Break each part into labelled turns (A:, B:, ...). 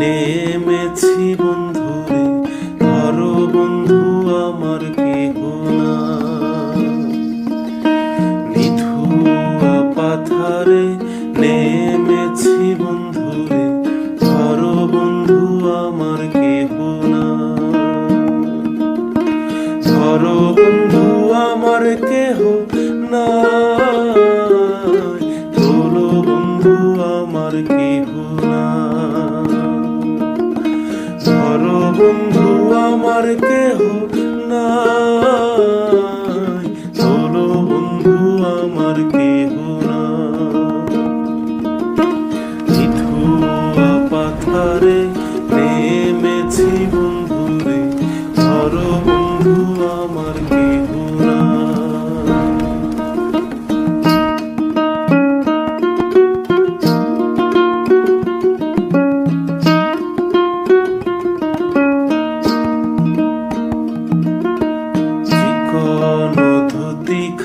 A: নেমেছি বন্ধুরে। ধরো বন্ধু, আমার কেহ না নিধুয়া পাথারে নেমেছি বন্ধুরে। ধরো বন্ধু, আমার কেহ না ধরো বন্ধু, আমার কেহ না আমার কেহ না না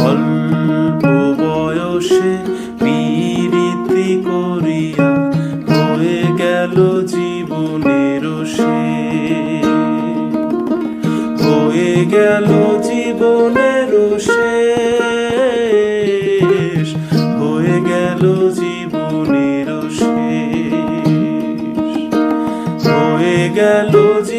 A: অল্প বয়সে পীড়িতি করিয়া হয়ে গেল জীবনের শেষ হয়ে গেল জীবনের শেষ। হয়ে গেল জীবনের শেষ। হয়ে গেল জীবনের